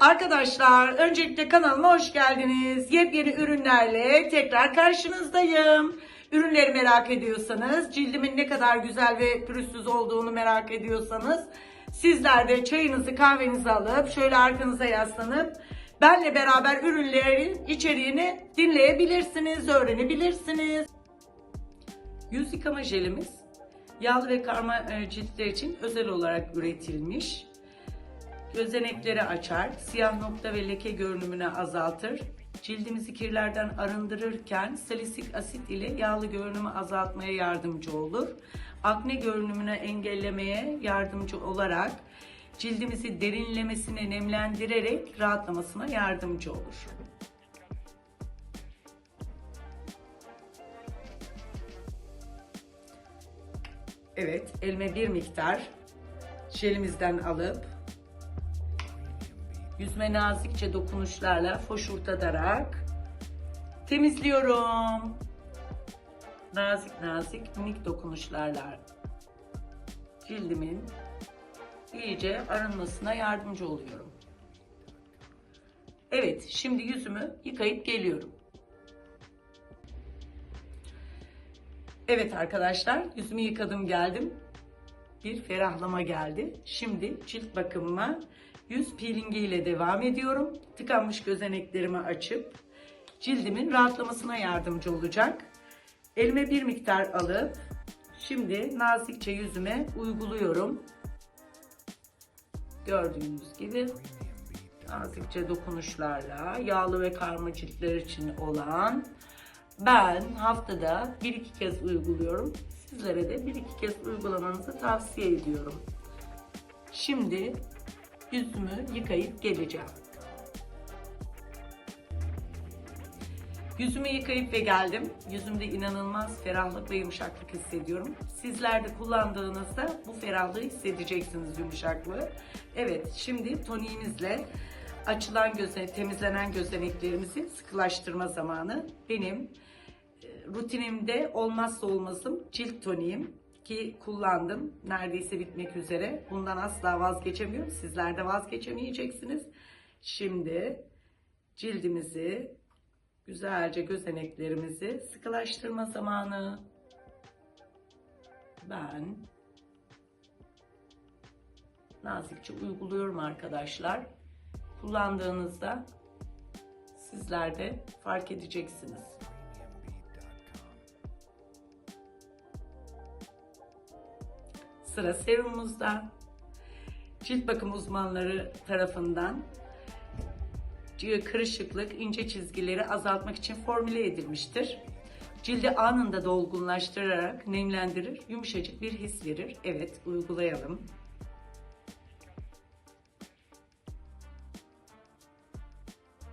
Arkadaşlar öncelikle kanalıma hoş geldiniz. Yepyeni ürünlerle tekrar karşınızdayım. Ürünleri merak ediyorsanız, cildimin ne kadar güzel ve pürüzsüz olduğunu merak ediyorsanız sizler de çayınızı kahvenizi alıp şöyle arkanıza yaslanıp benle beraber ürünlerin içeriğini dinleyebilirsiniz, öğrenebilirsiniz. Yüz yıkama jelimiz yağlı ve karma e, ciltler için özel olarak üretilmiş. Gözenekleri açar, siyah nokta ve leke görünümünü azaltır. Cildimizi kirlerden arındırırken salisik asit ile yağlı görünümü azaltmaya yardımcı olur. Akne görünümünü engellemeye yardımcı olarak cildimizi derinlemesine nemlendirerek rahatlamasına yardımcı olur. Evet, elime bir miktar jelimizden alıp yüzme nazikçe dokunuşlarla foşurtadarak temizliyorum. Nazik nazik minik dokunuşlarla cildimin iyice arınmasına yardımcı oluyorum. Evet, şimdi yüzümü yıkayıp geliyorum. Evet arkadaşlar, yüzümü yıkadım geldim. Bir ferahlama geldi. Şimdi cilt bakımıma yüz peelingi ile devam ediyorum. Tıkanmış gözeneklerimi açıp cildimin rahatlamasına yardımcı olacak. Elime bir miktar alıp şimdi nazikçe yüzüme uyguluyorum. Gördüğünüz gibi nazikçe dokunuşlarla yağlı ve karma ciltler için olan ben haftada bir iki kez uyguluyorum. Sizlere de bir iki kez uygulamanızı tavsiye ediyorum. Şimdi yüzümü yıkayıp geleceğim. Yüzümü yıkayıp ve geldim. Yüzümde inanılmaz ferahlık ve yumuşaklık hissediyorum. Sizler de kullandığınızda bu ferahlığı hissedeceksiniz yumuşaklığı. Evet, şimdi toniğimizle açılan göze, temizlenen gözeneklerimizi sıkılaştırma zamanı. Benim e, rutinimde olmazsa olmazım cilt toniğim ki kullandım. Neredeyse bitmek üzere. Bundan asla vazgeçemiyorum. Sizler de vazgeçemeyeceksiniz. Şimdi cildimizi güzelce gözeneklerimizi sıkılaştırma zamanı. Ben nazikçe uyguluyorum arkadaşlar. Kullandığınızda sizler de fark edeceksiniz. Sıra serumumuzda. Cilt bakım uzmanları tarafından kırışıklık, ince çizgileri azaltmak için formüle edilmiştir. Cildi anında dolgunlaştırarak nemlendirir, yumuşacık bir his verir. Evet, uygulayalım.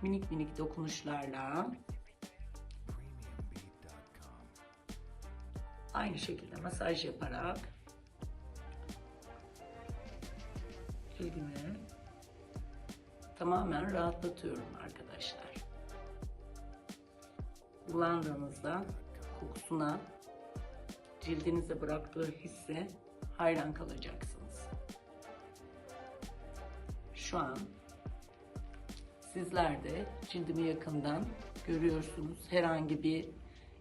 Minik minik dokunuşlarla aynı şekilde masaj yaparak cildimi tamamen rahatlatıyorum arkadaşlar. Kullandığınızda kokusuna, cildinize bıraktığı hisse hayran kalacaksınız. Şu an sizler de cildimi yakından görüyorsunuz. Herhangi bir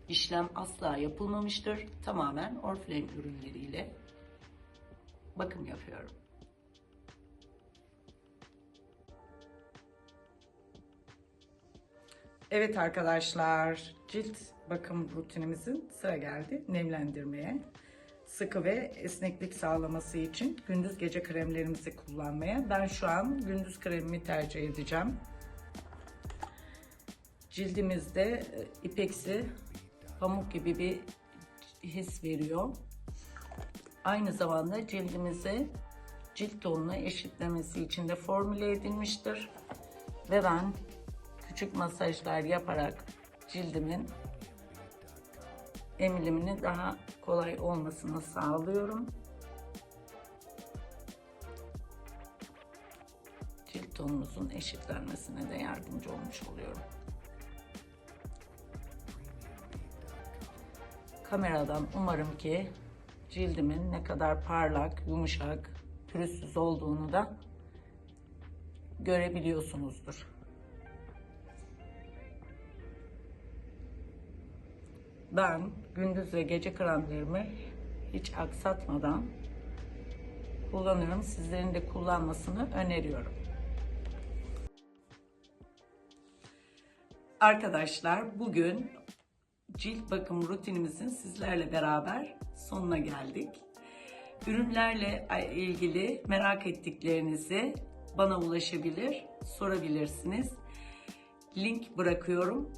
işlem asla yapılmamıştır. Tamamen Oriflame ürünleriyle bakım yapıyorum. Evet arkadaşlar, cilt bakım rutinimizin sıra geldi nemlendirmeye. Sıkı ve esneklik sağlaması için gündüz gece kremlerimizi kullanmaya. Ben şu an gündüz kremimi tercih edeceğim. Cildimizde e, ipeksi pamuk gibi bir his veriyor. Aynı zamanda cildimize cilt tonunu eşitlemesi için de formüle edilmiştir. Ve ben küçük masajlar yaparak cildimin emilimini daha kolay olmasını sağlıyorum. Cilt tonumuzun eşitlenmesine de yardımcı olmuş oluyorum. Kameradan umarım ki cildimin ne kadar parlak, yumuşak, pürüzsüz olduğunu da görebiliyorsunuzdur. Ben gündüz ve gece kremlerimi hiç aksatmadan kullanıyorum. Sizlerin de kullanmasını öneriyorum. Arkadaşlar bugün cilt bakım rutinimizin sizlerle beraber sonuna geldik. Ürünlerle ilgili merak ettiklerinizi bana ulaşabilir, sorabilirsiniz. Link bırakıyorum.